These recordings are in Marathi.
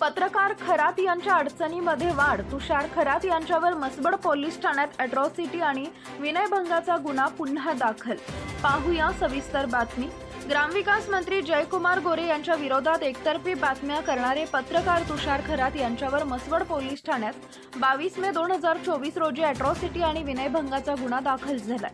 पत्रकार खरात यांच्या अडचणीमध्ये वाढ. तुषार खरात यांच्यावर मसबड पोलीस ठाण्यात अॅट्रॉसिटी आणि विनयभंगाचा गुन्हा पुन्हा दाखल. पाहूया सविस्तर बातमी. ग्रामविकास मंत्री जयकुमार गोरे यांच्या विरोधात एकतर्फी बातम्या करणारे पत्रकार तुषार खरात यांच्यावर मसवड पोलीस ठाण्यात बावीस मे दोन हजार चोवीस रोजी अॅट्रॉसिटी आणि विनयभंगाचा गुन्हा दाखल झालाय.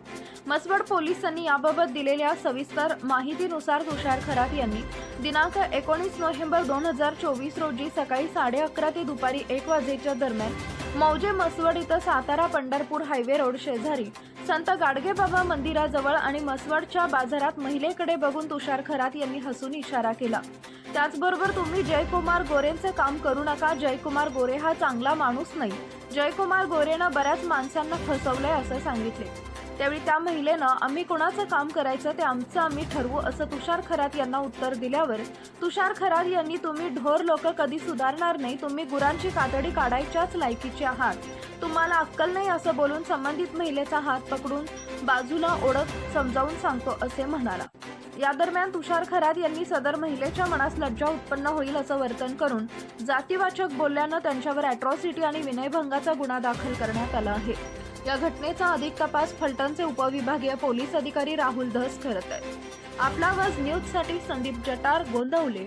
मसवड पोलिसांनी याबाबत दिलेल्या सविस्तर माहितीनुसार तुषार खरात यांनी दिनांक एकोणीस नोव्हेंबर दोन हजार चोवीस रोजी सकाळी साडे अकरा ते दुपारी एक वाजेच्या दरम्यान मौजे मसवड इथं सातारा पंढरपूर हायवे रोड शेजारी. संत गाडगेबाबा मंदिराजवळ आणि मसवडच्या बाजारात महिलेकडे बघून तुषार खरात यांनी हसून इशारा केला. त्याचबरोबर तुम्ही जयकुमार गोरेंचं काम करू नका. जयकुमार गोरे हा चांगला माणूस नाही. जयकुमार गोरेनं बऱ्याच माणसांना फसवलंय असं सांगितले. त्यावेळी त्या महिलेनं आम्ही कोणाचं काम करायचं ते आमचं आम्ही ठरवू असं तुषार खरात यांना उत्तर दिल्यावर तुषार खरात यांनी तुम्ही ढोर लोक कधी सुधारणार नाही तुम्ही गुरांची कातडी काढायच्याच लायकीचे आहात. तुम्हाला अक्कल नाही असं बोलून संबंधित महिलेचा हात पकडून बाजूला ओढत समजावून सांगतो असे म्हणाला. या दरम्यान तुषार खरात यांनी सदर महिलेच्या मनास लज्जा उत्पन्न होईल असं वर्तन करून जातीवाचक बोलल्यानं त्यांच्यावर अॅट्रॉसिटी आणि विनयभंगाचा गुन्हा दाखल करण्यात आला आहे. या घटनेचा अधिक तपास फलटणचे उपविभागीय पोलीस अधिकारी राहुल धस करत आहेत. आपला आवाज न्यूजसाठी संदीप जटार गोंदवले.